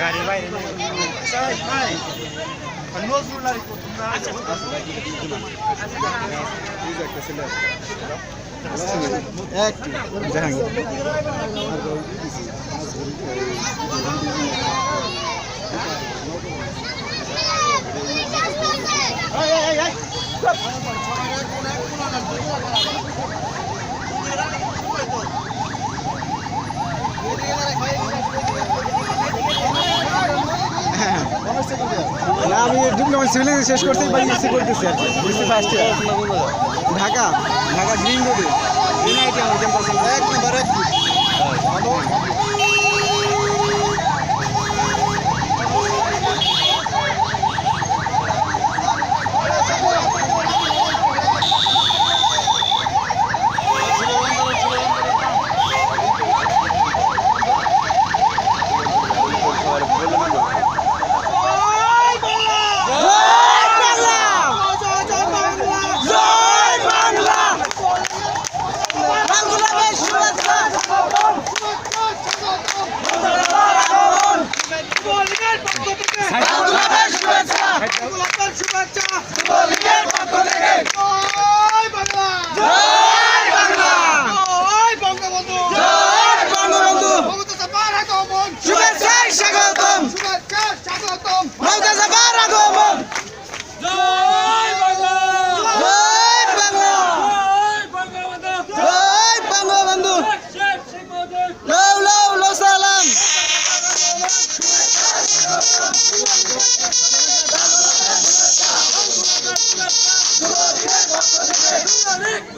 গাড়ির বাইরে জাহাঙ্গীর আমি ডিপ্লোমা সিভিল শেষ করতেই পারি এসে করতেছি আর কি। First year Dhaka Dhaka green রোডে এক নাম্বার এক শুভেচ্ছায় স্বাগতম। স্বাগতম। মমতাজ আবার আগমন। জয় বাংলা। জয় বাংলা। জয় বাংলা বন্ধু। লাউ লাউ লাউ সালাম।